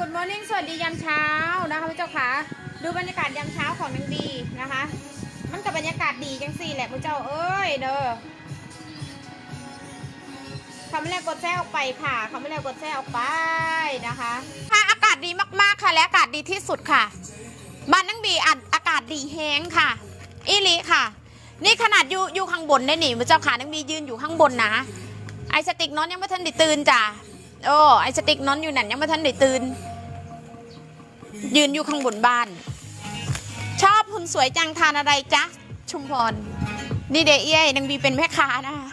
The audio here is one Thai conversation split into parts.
Good morning สวัสดียามเช้านะคะพี่เจ้าค่ะดูบรรยากาศยามเช้าของนางบีนะคะ มันกับบรรยากาศดีจังสี่แหละพี่เจ้าเอ้ยเด้อคำแรกกดแซ่ออกไปค่ะคำแรกกดแซ่ออกไปนะคะค่ะอากาศดีมากๆค่ะและอากาศดีที่สุดค่ะบ้านนางบีอัดอากาศดีแฮงค่ะอีลีค่ะ นี่ขนาดอยู่อยู่ข้างบนได้หนิพี่เจ้าค่ะนางบียืนอยู่ข้างบนนะไอสติกนอนยังไม่ทันได้ตื่นจ้ะ โอ้ไอสติกนอนอยู่นั่นยังไม่ทันได้ตื่น ยืนอยู่ข้างบนบ้าน ชอบหุ่นสวยจังทานอะไรจ๊ะ ชุมพร นี่เดเอ้ยนางบีเป็นแม่ค้านะคะ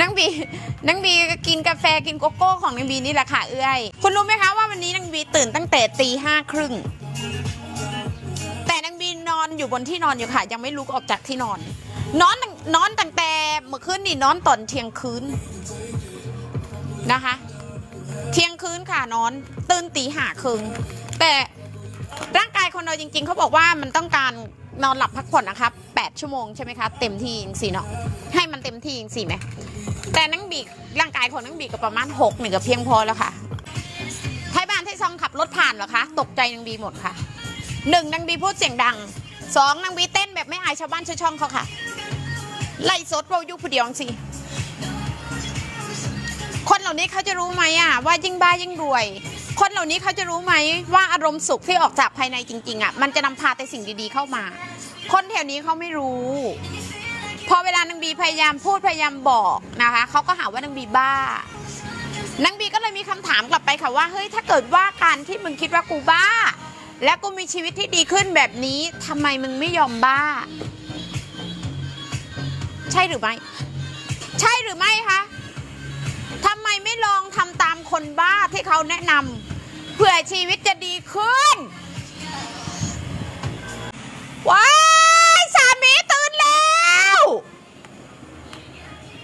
นางบีนางบีก็กินกาแฟกินโกโก้ของนางบีนี่แหละค่ะเอ้ยคุณรู้ไหมคะว่าวันนี้นางบีตื่นตั้งแต่ตีห้าครึ่งแต่นางบีนอนอยู่บนที่นอนอยู่ค่ะ ยังไม่ลุกออกจากที่นอน นอนนอนตั้งแต่เมื่อคืนนี่นอนตอนเที่ยงคืน นะคะ เที่ยงคืนค่ะนอน ตื่นตีห้าครึ่งแต่ร่างกายคนเราจริง ๆเขาบอกว่ามันต้องการนอนหลับพักผ่อนนะครับ8ชั่วโมงใช่ไหมคะ เต็มที่จริงสิเนาะให้มันเต็มที่จริงสิไหมแต่นังบีร่างกายของนังบีก็ประมาณ6หนึ่งก็เพียงพอแล้วค่ะไทยบ้านไทยซองขับรถผ่านเหรอคะตกใจนังบีหมดค่ะหนึ่งนังบีพูดเสียงดังสองนังบีเต้นแบบไม่อายชาวบ้านชาวช่องเขาค่ะ ไล่สดเรายู่ผู้เดียวสิ คนเหล่านี้เขาจะรู้ไหมอะว่ายิ่งบ้ายิ่งรวย คนเหล่านี้เขาจะรู้ไหมว่าอารมณ์สุขที่ออกจากภายในจริง ๆอะมันจะนำพาแต่สิ่งดีๆเข้ามา คนแถวนี้เขาไม่รู้ พอเวลานางบีพยายามพูดพยายามบอกนะคะเขาก็หาว่านางบีบ้านางบีก็เลยมีคำถามกลับไปค่ะว่าเฮ้ยถ้าเกิดว่าการที่มึงคิดว่ากูบ้า และกูมีชีวิตที่ดีขึ้นแบบนี้ทำไมมึงไม่ยอมบ้า ใช่หรือไม่ใช่หรือไม่คะ มไม่ลองทำตามคนบ้าที่เขาแนะนำเพื่อชีวิตจะดีขึ้น ว้ายสามีตื่นแล้ว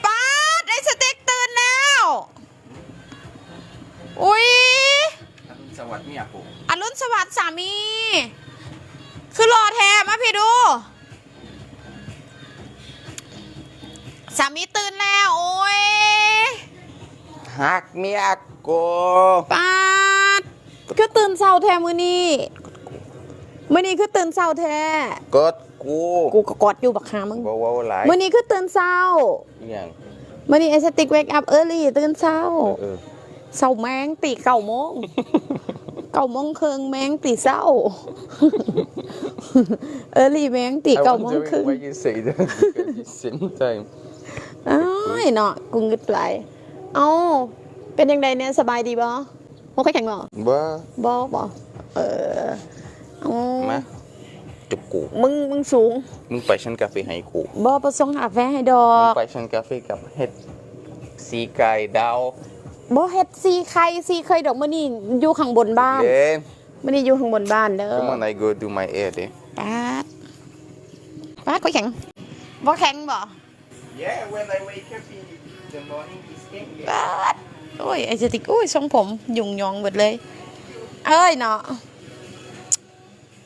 ป้าดไอ้สติ๊กตื่นแล้ว อุ๊ยสวัสดีอะผมอรุณสวัสดิ์สามี คือรอแทนมาพี่ดู สามีตื่นแล้วโอ้ย ฮักเมียโกปาดคือตื่นเศร้าแท้มือนี้มือนี้คือตื่นเศร้าแท้กดกูกูก็กอดอยู่บักหามึงบ่เว้าหลายมือนี้คือตื่นเศร้าอหย่างมือนี้ไอสติกเวกอัพเออร์ลี่ตื่นเศร้าเออเศร้าแมงตีเก่าโมงเก่าโมงครึ่งแมงตีเศร้าเออร์ลี่แมงตี I เก่าโมง wonder ครึ่ง why you say that because you same time อ้ายเนาะกูงึดไหลาย เอ้าเป็นยังไงเนี่ยสบายดีบ่โอเคแข็งบ่บ่บ่บ่เออเอามาจุกกูมึงมึงสูง มึงไปชั้นกาแฟให้กูบ่ประสงค์หาแฟให้ดอมึงกไปชั้นกาแฟกับเฮ็ดสีไก่ดาวบ่เฮ็ดซีไข่ซีไข่ดอกมื้อนี้อยู่ข้างบนบ้านเด้มื้อนี้อยู่ข้างบนบ้านเด้อ Come on I go do my hair เด้ปาดปาดก็แข็งบ่แข็งบ่ Yeah when I wake up in the morning it's came ปาดโอ้ยไอ้สติกโอ้ยทรงผมยุ่งยองหมดเลย เอ้ยเนาะ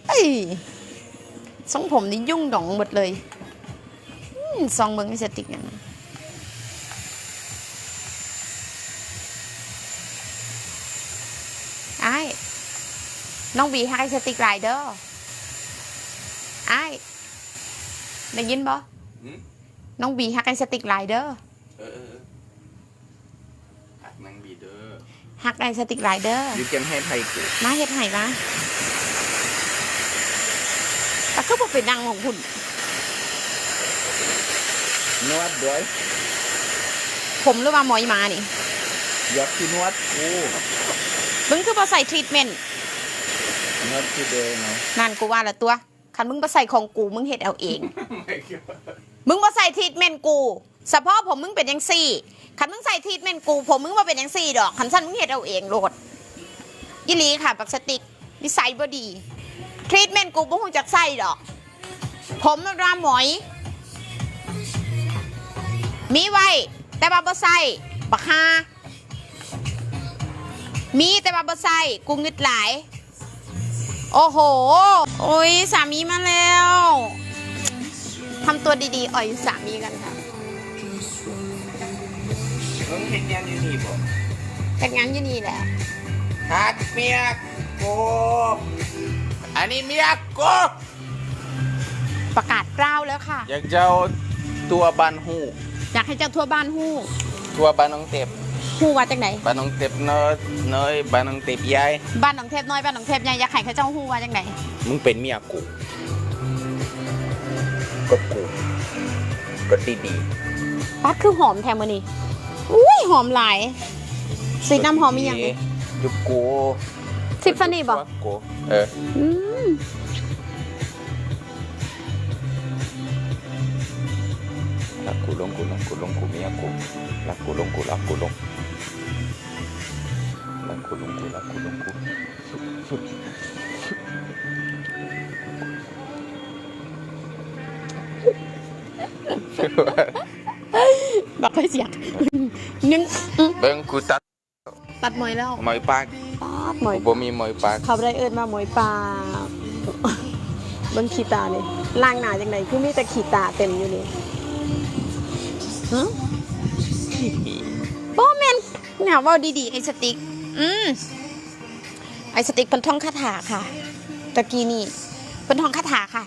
เอ้ยทรงผมนี่ยุ่งหยองหมดเลยอืมซองเบิ่งไอ้สติกนั่นน่ะไอ้ายน้องบีให้สติกไรเดอร์ไอ้ายได้ยินบ่หืมน้องบีฮักไอ้สติกไรเดอร์ เออเออหัก นางบีเด้อฮักไอ้สติกไรเดอร์ You can have ให้กูมาเฮ็ดให้มาแต่ก็บอกเป็นนางของคุณนวดด้วยผมหรือว่าหมอยมานี่อยากกินนวดกูมึงคือบ่ใส่ทรีทเมนต์นวดกูเด้อเนาะนั่นกูว่าละตัวคันมึงบ่ใส่ของกูมึงเฮ็ดเอาเอง my god มึงบ่ใส่ทรีทเมนต์กูสะโพกผมมึงเป็นยังซี่ คันมึงใส่ทีทเมนกูผมมึงบ่เป็นอยังซี่ดอกคันสั้นมึงเฮ็ดเอาเองโหลดอีหลีค่ะปักสติกนิสัยบ่ดีทีทเมนกูบ่คงจักใส่ดอก ผมมันราหมอย มีไว้ แต่ว่าบ่ใส่บักฮามีแต่ว่าบ่ใส่กูงึดหลาย โอ้โห โอ้ยสามีมาแล้วทำตัวดีๆ อ่อยสามีกันค่ะ มึงเห็นยังอยู่นี่บ่แต่งงานอยู่นี่แหละฮักเมียกูอันนี้เมียกูประกาศกล้าวแล้วค่ะ อยากเจ้าตัวบันหูอยากให้เจ้าทั่วบ้านฮู้ตัวบันน้องเต็บฮู้ว่าจังไหนบันน้องเต็บเนยเนยบันน้องเต็บยายบ้านหนองเทพน้อยบ้านหนองเทพใหญ่อยากให้เขาเจ้าฮู้ว่าจังไหนมึงเป็นเมียกูก็กูก็ดีดีปัดคือหอมแทมมือนี่ อุ้ยหอมหลาย สีน้ำหอมมีอย่างยุบกูสิบสนิทบอกกูเอออืมรักกูลงกูลงกูลงกูเมียกูรักกูลงกูรักกูลงรักกูลงกูรักกูลงกูบักค่อยเสียก นึงอืมเบิ้งกูตัดตัดมวยแล้วหมอยปากตัดมวยบ่มีหมอยปากเขาได้เอิญมามวยปลาเบิ้งขีตาเลยล่างหนาจังไหนคือมีแต่ขีตาเต็มอยู่นี่ฮะโอ้แมนเนี่ยเว่าดีๆไอ้สติ๊กอืมไอ้สติ๊กเป็นท่องคาถาค่ะ ตะกี้นี่เป็นท่องคาถาค่ะ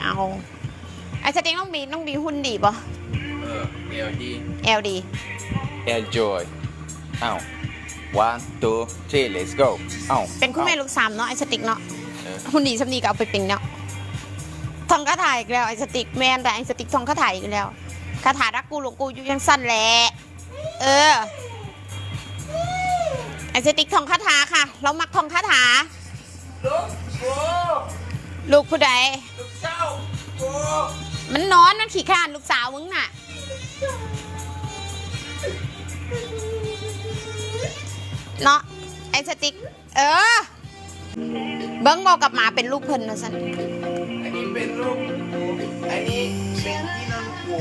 เอาไอ้สติ๊กต้องมีต้องมีหุ่นดีป่ะเออเอลดีเอลดีเอลจอยเอ้า one two three let's go เอ้าเป็นคู่แม่ลูกสามเนาะไอ้สติ๊กเนาะเออหุ่นดีสำนีก็เอาไปเป็นเนาะทองคาถาอีกแล้วไอ้สติ๊กแมนแต่ไอ้สติ๊กทองคาถาอีกแล้วคาถารักกูหลงกูอยู่ยังสั้นแหละเออไอ้สติ๊กทองคาถาค่ะ เรามักทองคาถาลูกกูลูกผู้ใดลูกเจ้ากูมันนอนมันขี้ข้านลูกสาวมึงน่ะ เนาะไอ้สติ๊กเออ เบิ้งบอกกับหมาเป็นลูกเพิ่นนะสันอันนี้เป็นลูกกูอันนี้เป็นที่นอนกู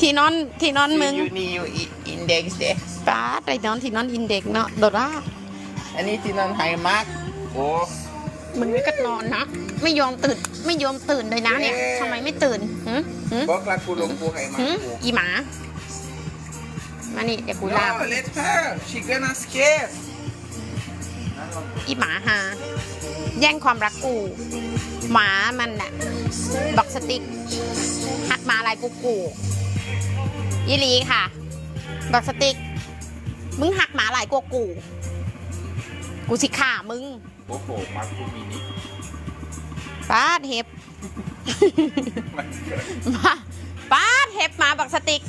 ที่นอนที่นอนมึงอยู่นี่อยู่อินเด็กซ์เด้ป้าดไอ้นอนที่นอนอินเด็กเนาะโดดว่าอันนี้ที่นอนไฮมาร์กโอ้มึงไม่ก็นอนนะ ไม่ยอมตื่น ไม่ยอมตื่นเลยนะเนี่ยทำไมไม่ตื่นหืมหืมบอกรักกูลงกูไฮมาหืร์มกกูอีหมา มานี่เดี๋ยวกูลาก No, let her. She gonna scare. อีหมาหาแย่งความรักกู หมามันน่ะบักสติ๊กหักหมาอะไรกูกูยีหลีค่ะบักสติ๊กมึงหักหมาหลายกว่ากู กูสิฆ่ามึง โอ้โหมาร์กกูมินิ ป้าดเห็บมาป้าดเห็บหมาบักสติ๊ก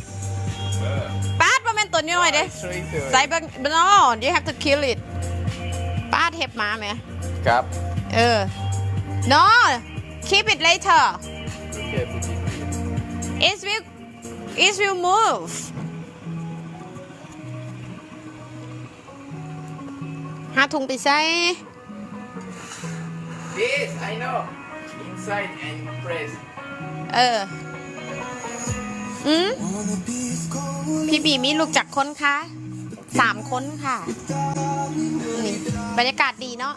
เออป้าดประมาณตัวน้อยเด้ช่วยเธอใส่บัง no you have to kill it ป้าดเห็บหมาไหมครับ เออ no keep it later โอเคพูดดี it will it will move หาถุงไปใส่ This I know. Inside and press. เออ อืมพี่บีมีลูกจากคนคะสามคนค่ะนี่บรรยากาศดีเนาะ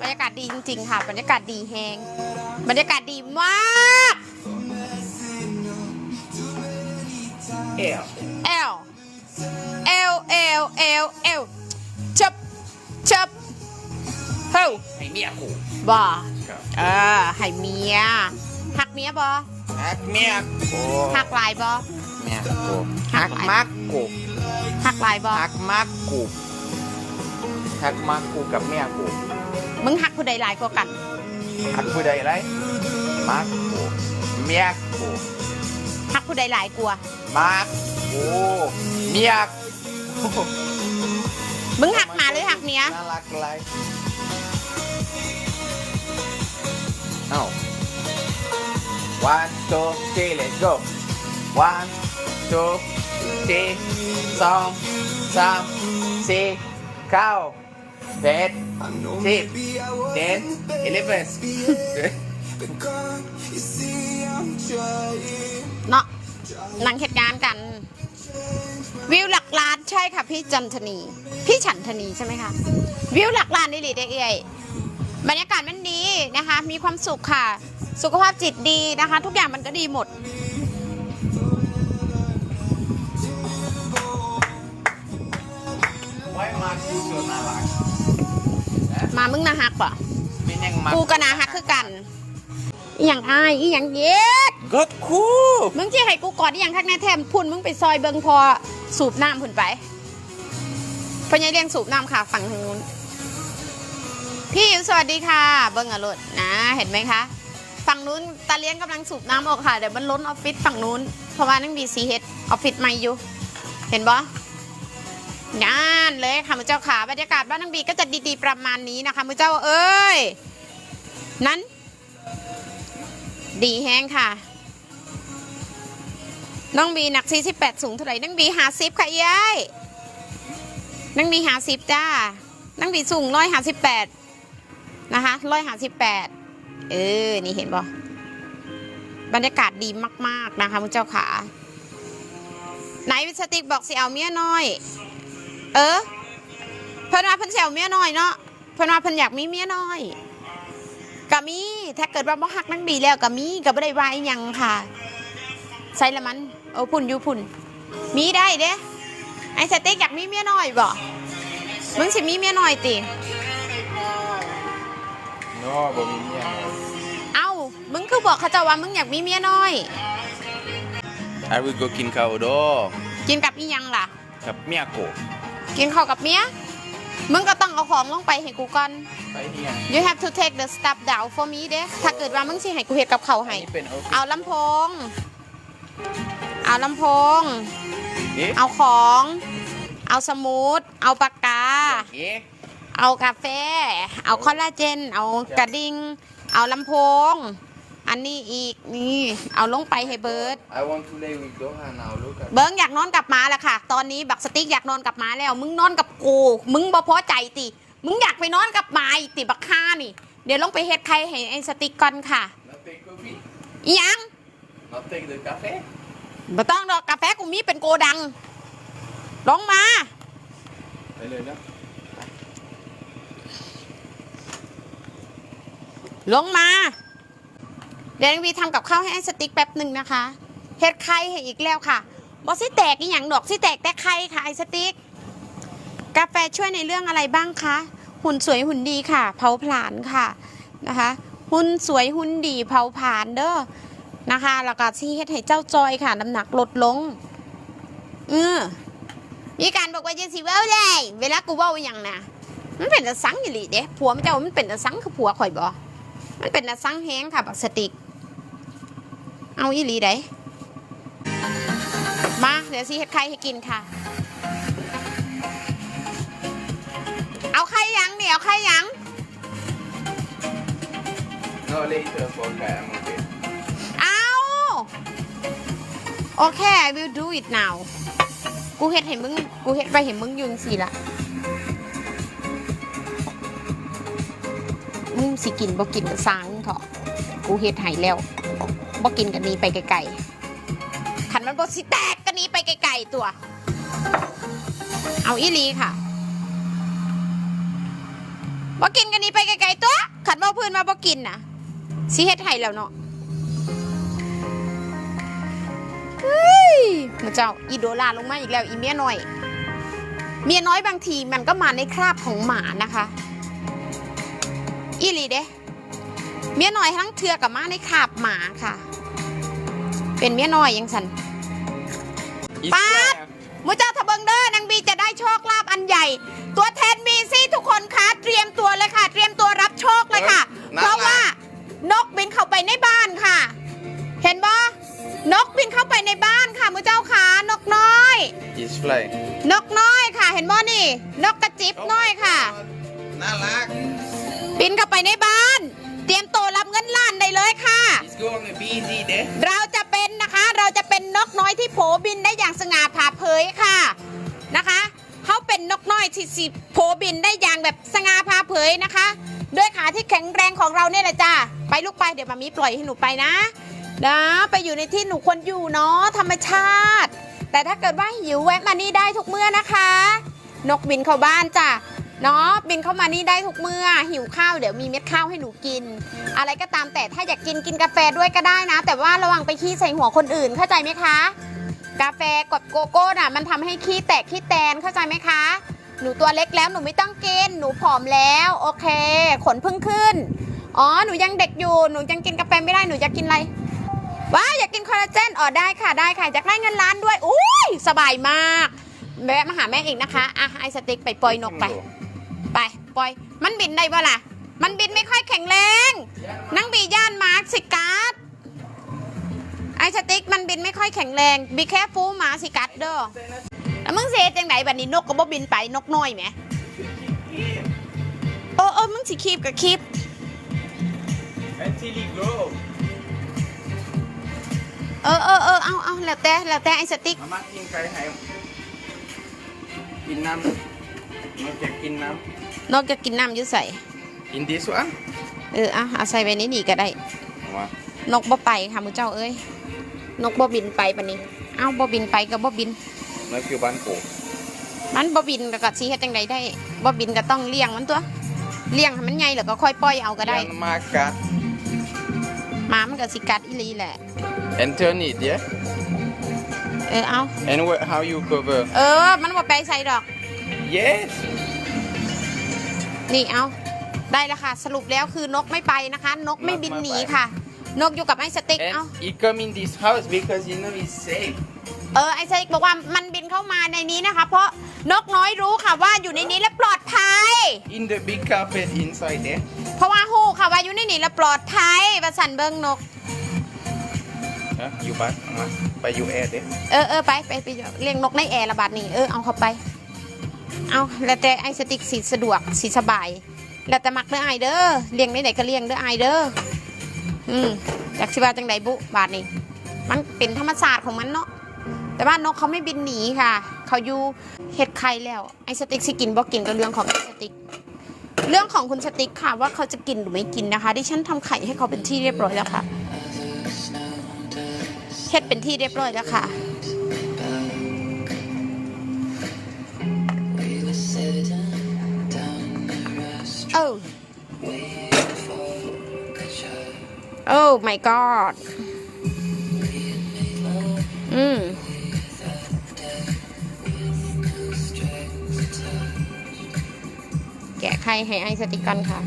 บรรยากาศดีจริง ๆ ค่ะ บรรยากาศดีแฮง บรรยากาศดีมาก L. เอลเอลเอลเอลเอลชับชับ เฮ้ยให้เมียกูบ่ครับเออให้เมียหักเมียบ่ฮักเมียกูหักหลายบ่เมียกูฮัฮักกหลายมากกูหักหลายบ่ฮักมากกูฮักมากกูกับเมียกูมึงหักผู้ใดหลายกว่ากันฮักผู้ใดไรมากกูเมียกูหักผู้ใดหลายกว่ามากกูเมียกูมึงหักหมาหรือหักเมียน่ารักไร อ้า one two three let's go one two three สองสามสี่เก้าแปดสิบเจ็ด eleven เนาะหนังเหตุการณ์กัน วิวหลักล้านใช่ค่ะพี่จันทนี พี่ฉันทนีใช่ไหมคะ วิวหลักล้านนี่หลีเด็กเอ้ย บรรยากาศมันดีนะคะ มีความสุขค่ะ สุขภาพจิตดีนะคะ ทุกอย่างมันก็ดีหมดมาเกิดนหมึงนาฮักปะเป็นยังมกูกะนาฮักคือกันอีหยังอายอีหยังเย็ดกดคู่มึที่ให้กูกอดอีหยังทักแน่แถมพุ่นมึงไปซอยเบิงพอสูบน้ำพุ่นไปพญายเรียงสูบน้ำค่ะฝั่งทางนู้น พี่อิ๋วสวัสดีค่ะ เบิ้งอรดนะเห็นไหมคะ ฝั่งนู้นตาเลี้ยงกำลังสูบน้ำออกค่ะเดี๋ยวมันล้นออฟฟิศฝั่งนู้น เพราะว่านั่งบีซีเฮดออฟฟิศใหม่อยู่ เห็นบ่งานเลยค่ะมือเจ้าขาบรรยากาศบ้านนังบีก็จะดีๆประมาณนี้นะคะมือเจ้าเอ้ยนั้น ดีแห้งค่ะน้องบีหนัก 48 สูงเท่าไหร่น้องบีหาซิปค่ะยายน้องบีหาซิปจ้าน้องบีสูงร้อยหาสิบแปด นะคะร้อยหาสิบแปดเออ นี่เห็นบ่บรรยากาศดีมาก ๆ นะคะมุณเจ้าขาไหนวิสติกบอกสิเอาเมียน้อย เออเพิ่นว่าเพิ่นสิเอาเมียน้อยเนาะเพิ่นว่าเพิ่นอยากมีเมียน้อยก็มีถ้าเกิดว่าบ่ฮักนังบีแล้วก็มีก็บ่ได้ว่าอีหยังค่ะใส่ละมันโอ้พุ่นอยู่พุ่น มีได้เด้ไอ้สเต็กอยากมีเมียน้อยบ่มึงสิมีเมียน้อยติ โน่บ่มีเมียเอ้า มึงคือบอกเขาเจ้าว่ามึงอยากมีเมียน้อย I will go กินข้าวโดกินกับอีหยังล่ะ กับเมียโกกินข้าวกับเมีย มึงก็ต้องเอาของลงไปให้กูก่อน ไปเฮีย you have to take the stuff down for me เด้ถ้าเกิดว่ามึงสิให้กูเฮ็ดกับเขาวให้ นี่เป็นเอาเอาลำโพง เอาลำโพง เอ๊ะเอาของ เอาสมูทเอาปากกา เอ๊ะ เอากาแฟ เอาคอลลาเจน เอากระดิ่ง เอาลำโพง อันนี้อีกนี่ เอาลงไปให้เบิร์ด I want to lay with Doha now look at เบิ้งอยากนอนกับหมาแล้วค่ะ ตอนนี้บักสติ๊กอยากนอนกับหมาแล้ว มึงนอนกับกู มึงบ่พอใจติ มึงอยากไปนอนกับหมาอีกติบักฆ่านี่ เดี๋ยวลงไปเฮ็ดใครให้ไอ้สติ๊กก่อนค่ะ not take coffee อีหยัง not take the cafe บ่ต้องดอกกาแฟกูมีเป็นโกดัง ลงมาไปเลยนะ ลงมา เดี๋ยววีทำกับข้าวให้ไอ้สติ๊กแป๊บหนึ่งนะคะเฮ็ดไข่ให้อีกแล้วค่ะบอสิแตกอีหยังดอกสิแตกแต่ไข่ค่ะไอ้สติ๊กกาแฟช่วยในเรื่องอะไรบ้างคะ หุ่นสวยหุ่นดีค่ะ เผาผลาญค่ะนะคะ หุ่นสวยหุ่นดีเผาผลาญเด้อนะคะแล้วก็ที่เฮ็ดให้เจ้าจอยค่ะน้ำหนักลดลงเออมีการบอกว่าจะสิเว้าได้เวลากูเว้าอย่างนะมันเป็นตะสังอีหลีเด้ผัวมันเจ้ามันเป็นตะสังคือผัวข่อยบ่ มันเป็นตะสังแห้งค่ะบักสติก เอาอีหลีได้มาเดี๋ยวสิเฮ็ดไข่ให้กินค่ะ เอาไข่ยังเนี่ยเอาไข่ยัง no later for okay I'm okay เอา โอเค I will do it now กูเฮ็ดให้มึง กูเฮ็ดไปเห็นมึงอยืนสิละ มึงสิกินบ่กินก็สร้างเถอะกูเฮ็ดให้แล้วบ่กินกันนี้ไปไกลๆขันมันบ่สิแตกกันนี้ไปไกลๆตัว เอาอีลีค่ะบ่กินกันนี้ไปไกลๆตัวขันบ่พื้นมาบ่กินน่ะสิเฮ็ดให้แล้วเนาะเฮ้ยพระเจ้าอีโดลาลงมาอีกแล้วอีเมียน้อย เมียน้อยบางทีมันก็มาในคราบของหมานะคะ อีหลีเด้เมียน้อยทั้งเทือกับมาในคราบหมาค่ะ เป็นเมียน้อยยังสัน It's ป๊าด fair มุเจ้าทะเบิงเด้อนางบีจะได้โชคลาภอันใหญ่ ตัวแทนมีซี่ทุกคนคะเตรียมตัวเลยค่ะ เตรียมตัวรับโชคเลยค่ะเออเพราะว่านกบินเข้าไปในบ้านค่ะ เห็นบ่นกบินเข้าไปในบ้านค่ะมุเจ้าขานกน้อย It's fly นกน้อยค่ะ เห็นบ่นี่ นกกระจิบน้อยค่ะน่ารัก บินเข้าไปในบ้าน เตรียมตัวรับเงินล้านได้เลยค่ะ It's going to be easy เด้เราจะเป็นนะคะ เราจะเป็นนกน้อยที่โผบินได้อย่างสง่าผ่าเผยค่ะนะคะเขาเป็นนกน้อยที่สิโผบินได้อย่างแบบสง่าผ่าเผยนะคะ ด้วยขาที่แข็งแรงของเราเนี่ยแหละจ้าไปลูกไปเดี๋ยวมามีปล่อยให้หนูไปนะนะไปอยู่ในที่หนูควรอยู่เนาะธรรมชาติ แต่ถ้าเกิดว่าหิวแวะมานี่ได้ทุกเมื่อนะคะ นกบินเข้าบ้านจ้ะ เนาะบินเข้ามานี่ได้ทุกเมื่อ หิวข้าวเดี๋ยวมีเม็ดข้าวให้หนูกิน อะไรก็ตามแต่ถ้าอยากกินกินกาแฟด้วยก็ได้นะ แต่ว่าระวังไปขี้ใส่หัวคนอื่นเข้าใจไหมคะ กาแฟกดโกโก้น่ะ มันทำให้ขี้แตกขี้แตนเข้าใจไหมคะ หนูตัวเล็กแล้วหนูไม่ต้องกิน หนูผอมแล้ว โอเค ขนเพิ่งขึ้นอ๋อหนูยังเด็กอยู่หนูยังกินกาแฟไม่ได้หนูจะกินอะไรว้าอยากกินคอลลาเจนอ๋อได้ค่ะได้ค่ะอยากได้เงินล้านด้วยอุ้ยสบายมากแวะมาหาแม่อีกนะคะอะไอสติ๊กไปปล่อยนกไป ไปปล่อย มันบินได้ปะล่ะ มันบินไม่ค่อยแข็งแรง นั่งบีย่านมาร์คสิการ์ดไอสติ๊กมันบินไม่ค่อยแข็งแรงบีแค่ฟูหมาสิกัดเด้อแล้วมึงเสียจังไหนบัดนี้นกก็บ่บินไปนกน้อยแหมเออเออมึงสิคีบกับคีบ Until he grow เออเออเออเอาเอาแล้วแต่แล้วแต่ไอสติ๊กมามากินไก่ให้กินน้ำ นอกจากกินน้นอกจากกินน้ำอยุ่ใส่ำกิน this one เออเอาเอาใส่ไว้ในนี่ก็ได้มานกบ่ไปค่ะมือเจ้าเอ้ย นกบ่บินไปปะนี้ เอ้าบ่บินไปก็บ่บิน นั่นคือบ้านโกมันบ่บินก็ก็สิเฮ็ดจังไดได้บ่บินก็ต้องเลี้ยงมันตัว เลี้ยงให้มันใหญ่แล้วก็ค่อยปล่อยเอาก็ได้ยันมากัดหมามันก็สิกัดอีหลีแหละ and turn it yeah เออเอา and what, how you cover เออ มันบ่ไปใส่ดอก yes นี่เอาได้แล้วค่ะ สรุปแล้วคือนกไม่ไปนะคะ นกไม่บินหนีค่ะ นกอยู่กับไอ้สติ๊ก and เอา he come in this house because you know he's safe เออไอ้สติ๊กบอกว่ามันบินเข้ามาในนี้นะคะ เพราะนกน้อยรู้ค่ะว่าอยู่ในนี้และปลอดภัย in the big carpet inside there เพราะว่าฮู้ค่ะว่าอยู่ในนี่และปลอดภัยประสันเบิงนกฮะอยู่บ้านมาไปอยู่แอร์เด้ เออเออไปไปไปเลี้ยงนกในแอร์ระบาดนี่เออเอาเข้าไป เอาแล้วแต่ไอสติกสีสะดวกสีสบาย แล้วแต่มักเด้อไอเด้อเลี้ยงได้ไหนก็เลี้ยงเด้อไอเด้ออืมจากสิว่าจังใดบุบาทนี่มันเป็นธรรมศาสตร์ของมันเนาะแต่ว่านกเขาไม่บินหนีค่ะ เขาอยู่เห็ดไข่แล้วไอสติกสิกินบ่กินก็เรื่องของไอสติกเรื่องของคุณสติกค่ะว่าเขาจะกินหรือไม่กินนะคะ ดิฉันทำไข่ให้เขาเป็นที่เรียบร้อยแล้วค่ะเฮ็ดเป็นที่เรียบร้อยแล้วค่ะ my god. อืมแกะไข่ให้ไอสติกกันค่ะ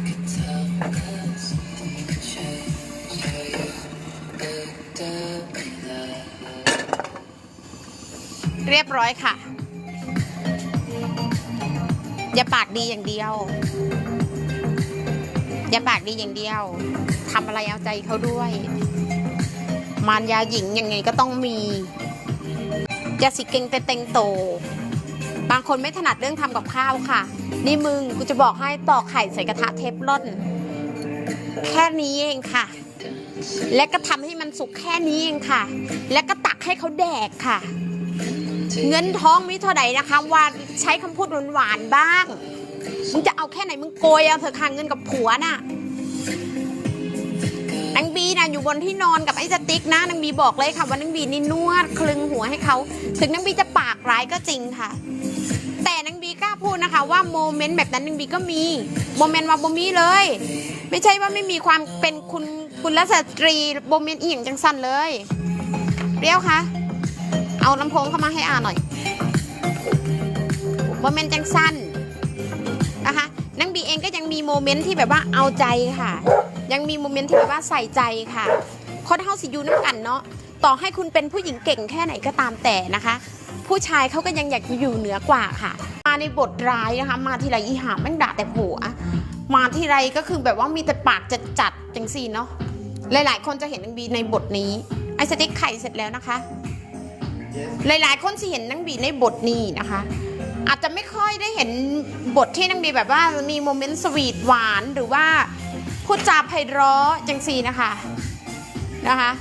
เรียบร้อยค่ะ อย่าปากดีอย่างเดียว อย่าปากดีอย่างเดียว ทำอะไรเอาใจเขาด้วย มารยาหญิงยังไงก็ต้องมียาสิเก่งเต็งโต บางคนไม่ถนัดเรื่องทำกับข้าวค่ะ นี่มึงกูจะบอกให้ตอกไข่ใส่กระทะเทฟลอน แค่นี้เองค่ะ และก็ทำให้มันสุกแค่นี้เองค่ะ และก็ตักให้เขาแดกค่ะ เงินท้องมีเท่าไหร่นะคะว่าใช้คำพูดหวานๆบ้างมึงจะเอาแค่ไหนมึงโกยเอาเถอะค่ะเงินกับผัวน่ะ นะอยู่บนที่นอนกับไอ้สติ๊กนะนางบีบอกเลยค่ะว่านางบีนี่นวดคลึงหัวให้เขาถึงนางบีจะปากร้ายก็จริงค่ะ แต่นางบีกล้าพูดนะคะว่าโมเมนต์แบบนั้นนางบีก็มีโมเมนต์ว่าบ่มีเลย ไม่ใช่ว่าไม่มีความเป็นคุณคุณรัสตรีโมเมนต์อีหยังจังสั้นเลยเรียวคะเอาลำโพงเข้ามาให้อ่านหน่อยโมเมนต์จังสั้นนะคะนางบีเองก็ยังมีโมเมนต์ที่แบบว่าเอาใจค่ะ ยังมีโมเมนต์ที่แบบว่าใส่ใจค่ะคนเฮาสิอยูน้ำกันเนาะต่อให้คุณเป็นผู้หญิงเก่งแค่ไหนก็ตามแต่นะคะ ผู้ชายเขาก็ยังอยากอยู่เหนือกว่าค่ะ มาในบทร้ายนะคะ มาทีไรอีหาแม่งด่าแต่ผัวมาทีไรก็คือแบบว่ามีแต่ปากจัดจัดจังซีเนาะหลาย ๆ คนจะเห็นนางบีในบทนี้ไอสติ๊กไข่เสร็จแล้วนะคะ หลาย ๆ คนสิเห็นนางบีในบทนี้นะคะ อาจจะไม่ค่อยได้เห็นบทที่นางบีแบบว่ามีโมเมนต์สวีทหวานหรือว่า พูดจาไพเราะจังซีนะคะนะคะ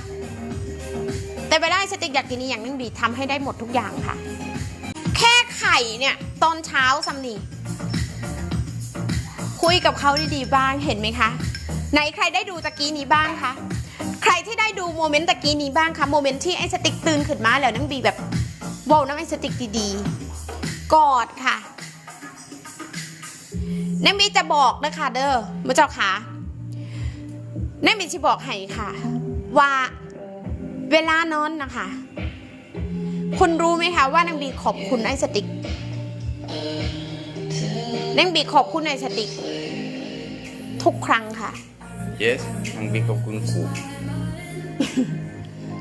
แต่ไปได้สติกอยากกินนี้อย่างนางบีทำให้ได้หมดทุกอย่างค่ะ แค่ไข่เนี่ย ตอนเช้าซัมนี่คุยกับเขาดีๆบ้างเห็นไหมคะไหนใครได้ดูตะกี้นี้บ้างคะใครที่ได้ดูโมเมนต์ตะกี้นี้บ้างคะโมเมนต์ที่ไอ้สติ๊กตื่นขึ้นมาแล้วนางบีแบบเว้าน้ำไอ้สติ๊กดีๆกอดค่ะนางบีจะบอกนะคะเด้อมื่อเจ้าค่ะนางบีจะบอกให้ค่ะ ว่าเวลานอนนะคะ คุณรู้ไหมคะว่านางบีขอบคุณไอ้สติ๊กนังบีขอบคุณในสติก ทุกครั้งค่ะ yes นางบีขอบคุณครู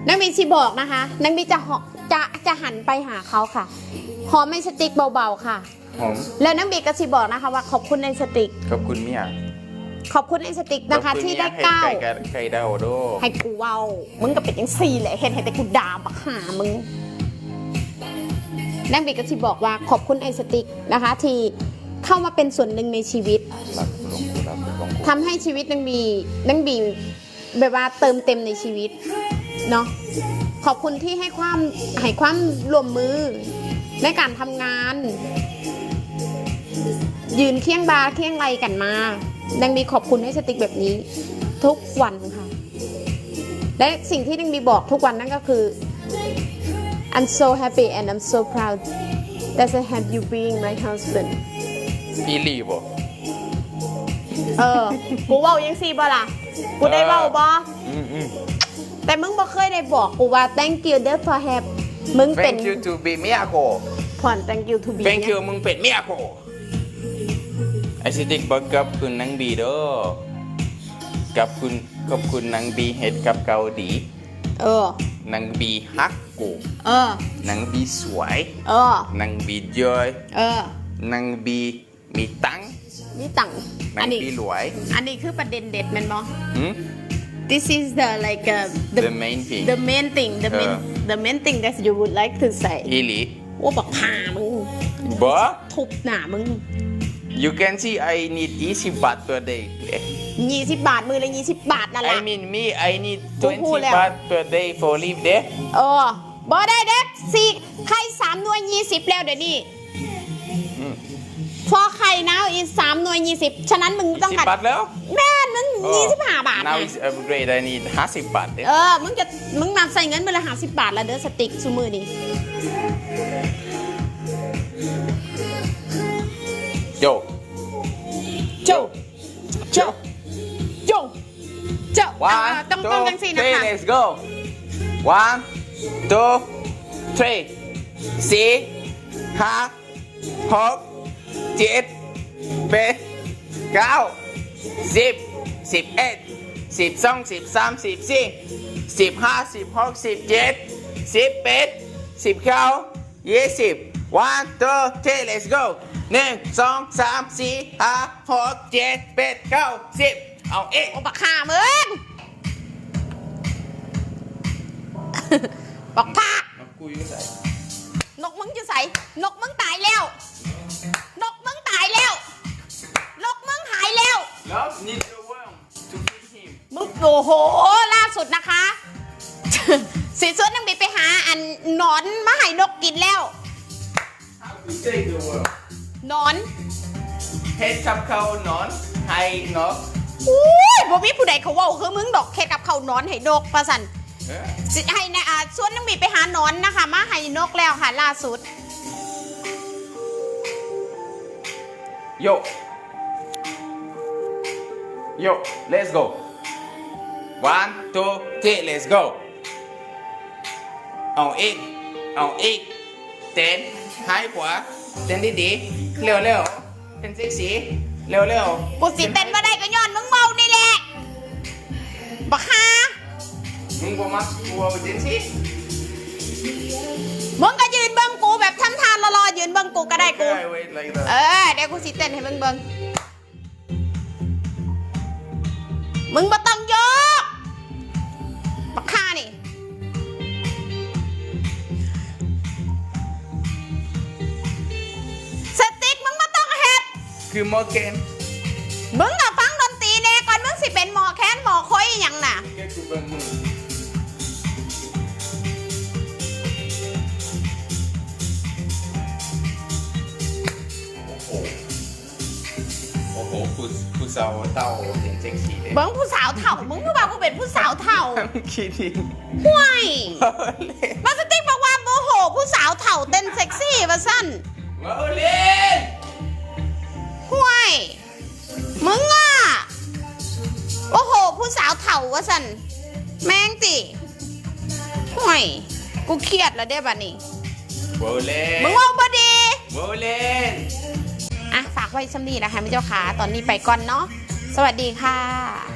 นังบีสิบอกนะคะนังบีจะหอจะจะหันไปหาเขาค่ะหอมในสติกเบาๆค่ะ หอม แล้วนังบีก็สิบอกนะคะว่าขอบคุณในสติก ขอบคุณเมีย ขอบคุณในสติกนะคะขอบณที่ได้เมียก้าวให้ไก่ไก่ดาวโดให้กูเว้ามึงก็เป็นยังสี่แหละเห็นให้แต่กูด่าบักหามึงนังบีก็สิบอกว่าขอบคุณไอสติกนะคะ ที่เข้ามาเป็นส่วนหนึ่งในชีวิตรักหลวงปู่รักหลวงปู่ทำให้ชีวิตนังบีนังบีแบบว่าเติมเต็มในชีวิตเนาะขอบคุณที่ให้ความให้ความร่วมมือในการทำงาน ยืนเคียงบาเคียงไหลกันมา ดังบีขอบคุณให้สติกแบบนี้ ทุกวันค่ะ และสิ่งที่ดังบีบอกทุกวันนั่นก็คือ I'm so happy and I'm so proud that I have you being my husband อีหลีบ่เออ กูเว้ายังซีบ่ล่ะ กูได้เว้าบ่อืมอืมแต่มึงบ่เคยได้บอกกูว่า thank you that for have มึงเป็น thank you to be เมียโกผ่อน thank you to be thank you มึงเป็นเมียโกไอซิติกบอกกับคุณนางบีเด้อกับคุณขอบคุณนางบีเฮ็ดกับเกาดีเออนางบีฮักกูเออนางบีสวย เออนางบีเย้ยเออนางบีมีตังค์นี่ตังนาอังนนี้บีรวย อันนี้คือประเด็นเด็ดแมันบ่หืม this is the like uh, the the main thing the main thing the main เออ the main thing that you would like to say อีหลีว่าบักพามึงบ่ ทุบหน้ามึง you can see I need 20บาท per day ยี่สิบบาทมือละยี่สิบบาทนั่นแห I ละ mean me I need กูพูดแล้ว20บาท per day for live there เออบ่ได้เด็กสี่ไข่สามหน่วยยี่สิบแล้วเดี๋ยวนี้อืมพอไข่นะอีกสามหน่วยยี่สิบฉะนั้นมึงต้อง10 การบาทแล้ว แม่นมึงยี่สิบห้าบาท now นะ is upgrade I need 50บาทเด้เออ มึงจะ มึงนำใส่เงินไปละห้าสิบบาทแล้วเด้อสติ๊กซูมือนี่ โยโจโจโจโจ one ต้อง two ต้องจังสี่นะ three คะ let's go one two three สี่ห้าหกเจ็ดแปดเก้าสิบสิบเอ็ดสิบสองสิบสามสิบสี่สิบห้าสิบหกสิบเจ็ดสิบแปดสิบเก้ายี่สิบ one two three let's go หนึ่งสองสามสี่ห้าหกเจ็ดแปดเก้าสิบเอาเอ๊ะโอ้บักข่ามึงบักพากกูอยู่ไหนนกมึงจะใส่นกมึงตายแล้ว นกมึงตายแล้ว นกมึงหายแล้ว Love needs a worm to feed him มึงโอ้โหล่าสุดนะคะ สีส้วนนังบีไปหาอันหนอนมาให้นกกินแล้ว How to take the worm หนอน เฮ็ดกับเขาวหนอนให้นกอุ้ยบ่มีผู้ใดเขาเว่าคือมึงดอกแค่กับเขาวนอนให้นกประสันเอ้อสิให้นะอ่าส่วนนังมีไปหาหนอนนะคะ มาให้นกแล้วค่ะล่าสุด โยโย let's go one two three let's go เอาอีกเอาอีกเต้น หายขวาเต้นดีๆเร็วเร็วๆเต้นเซ็กซี่เร็วเร็วๆกูสิเต้นมาได้ก็ย้อนมึงเมานี่แหละบักฮามึงบ่มักกูเอาเต้นสิมึงก็ยืนเบิ้งกูแบบทำทานรอๆยืนเบิ้งกูก็ได้กู Okay, wait like that เออเดี๋ยวกูสิเต้นให้มึงเบิ้งมึงบ่ต้องย คือโมเกนมึงอะฟังดนตรีแน่ก่อนมึงสิเป็นหมอแค้นหมอคอยอหย่างน่ะ แค่กูเบิ่งมึงโอ้โหโอ้โหกูกูสาวเต้าเห็นเซ็กซี่เลยเบิ้งผู้สาวเถ่า มึงก็บอกกูเป็นผู้สาวเถ่า I'm kidding ห่วยมาสติ๊กบอกว่าโมโห ผู้สาวเถ่าเต้นเซ็กซี่มาสั้นวาเล่นห่วย มึงอะ โอ้โห ผู้สาวเถ่าวะสัน แม่งติห่วยกูเครียดแล้วได้บัดนี้วาเล่นมึงว่าบ่ดีวาเล่นอะ ฝากไว้ชำนี้นะคะมิเจ้าขาตอนนี้ไปก่อนเนาะ สวัสดีค่ะ